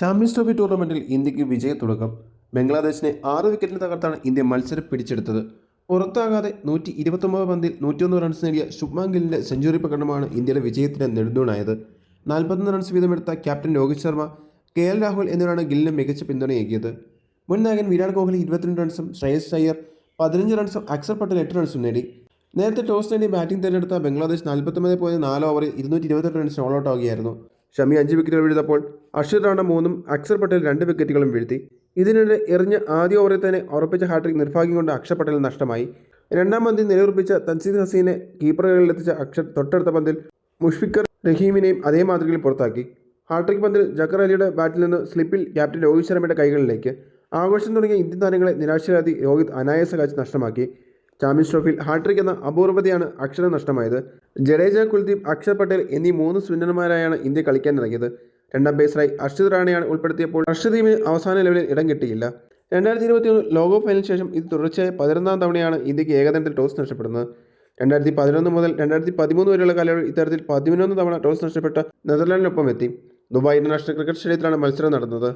Champions trophy ടൂർണമെന്റിൽ ഇന്ത്യയ്ക്ക് വിജയ തുടക്കം ബംഗ്ലാദേശിനെ ആറ് വിക്കറ്റിന് തകർത്താണ് ഇന്ത്യ മത്സരം പിടിച്ചെടുത്തത്. പുറത്താകാതെ നൂറ്റി ഇരുപത്തൊമ്പത് പന്തിൽ നൂറ്റിയൊന്ന് റൺസ് നേടിയ ശുഭ്മാൻ ഗില്ലിന്റെ സെഞ്ചുറി പ്രകടനമാണ് ഇന്ത്യയുടെ വിജയത്തിന് നെടുന്തൂണായത് നാൽപ്പത്തൊന്ന് runs വീതമെടുത്ത captain Rohit Sharma K L Rahul എന്നിവരാണ് ഗില്ലിന് മികച്ച പിന്തുണയേകിയത്. മുൻ നായകൻ വിരാട് കോഹ്ലി ഇരുപത്തിരണ്ട് റൺസും ശ്രേയസ് അയ്യർ പതിനഞ്ച് റൺസും അക്സർ പട്ടേൽ എട്ട് റൺസും നേടി. നേരത്തെ ടോസ് നേടി ബാറ്റിംഗ് തിരഞ്ഞെടുത്ത ബംഗ്ലാദേശ് നാൽപ്പത്തൊമ്പത് പോയിന്റ് നാല് ഓവറിൽ ഇരുന്നൂറ്റി ഇരുപത്തെട്ട് റൺസിന് ഓൾ ഔട്ട് ആവുകയായിരുന്നു. ഷമി അഞ്ച് വിക്കറ്റുകൾ വീഴ്ത്തപ്പോൾ അക്ഷർ റാണ മൂന്നും അക്ഷർ പട്ടേൽ രണ്ട് വിക്കറ്റുകളും വീഴ്ത്തി. ഇതിനിടെ എറിഞ്ഞ ആദ്യ ഓവറിൽ തന്നെ ഉറപ്പിച്ച ഹാട്രിക് നിർഭാഗ്യം കൊണ്ട് അക്ഷർ പട്ടേൽ നഷ്ടമായി. രണ്ടാം പന്തിൽ നിലയുറപ്പിച്ച തൻസീദ് ഹസീനെ കീപ്പറുകളിലെത്തിച്ച അക്ഷർ തൊട്ടടുത്ത പന്തിൽ മുഷ്ഫിക്കർ റഹീമിനെയും അതേ മാതൃകയിൽ പുറത്താക്കി. ഹാട്രിക് പന്തിൽ ജക്കർ അലിയുടെ ബാറ്റിൽ നിന്ന് സ്ലിപ്പിൽ ക്യാപ്റ്റൻ രോഹിത് ശർമ്മയുടെ കൈകളിലേക്ക്. ആഘോഷം തുടങ്ങിയ ഇന്ത്യൻ താരങ്ങളെ നിരാശരാതി രോഹിത് അനായാസ കാച്ച് നഷ്ടമാക്കി. ചാമ്പ്യൻസ് ട്രോഫിയിൽ ഹാട്രിക് എന്ന അപൂർവതയാണ് അക്ഷരം നഷ്ടമായത്. ജഡേജ കുൽദീപ് അക്ഷർ പട്ടേൽ എന്നീ മൂന്ന് സ്പിന്നർമാരായാണ് ഇന്ത്യ കളിക്കാൻ ഇറങ്ങിയത് രണ്ടാം ബേസറായി അർഷിദ് റാണയാണ് ഉൾപ്പെടുത്തിയപ്പോൾ അർഷദീപിന് അവസാന ലെവലിൽ ഇടം കിട്ടിയില്ല. രണ്ടായിരത്തി ഇരുപത്തിയൊന്ന് ലോകകപ്പ് ഫൈനലിന് ശേഷം ഇത് തുടർച്ചയായ പതിനൊന്നാം തവണയാണ് ഇന്ത്യയ്ക്ക് ഏകദിനത്തിൽ ടോസ് നഷ്ടപ്പെടുന്നത്. രണ്ടായിരത്തി പതിനൊന്ന് മുതൽ രണ്ടായിരത്തി പതിമൂന്ന് വരെയുള്ള കാലയളവിൽ ഇത്തരത്തിൽ പതിനൊന്ന് തവണ ടോസ് നഷ്ടപ്പെട്ട നെതർലാൻഡിനൊപ്പം എത്തി. ദുബായ് ഇന്റർനാഷണൽ ക്രിക്കറ്റ് സ്റ്റേഡിയത്തിലാണ് മത്സരം നടന്നത്.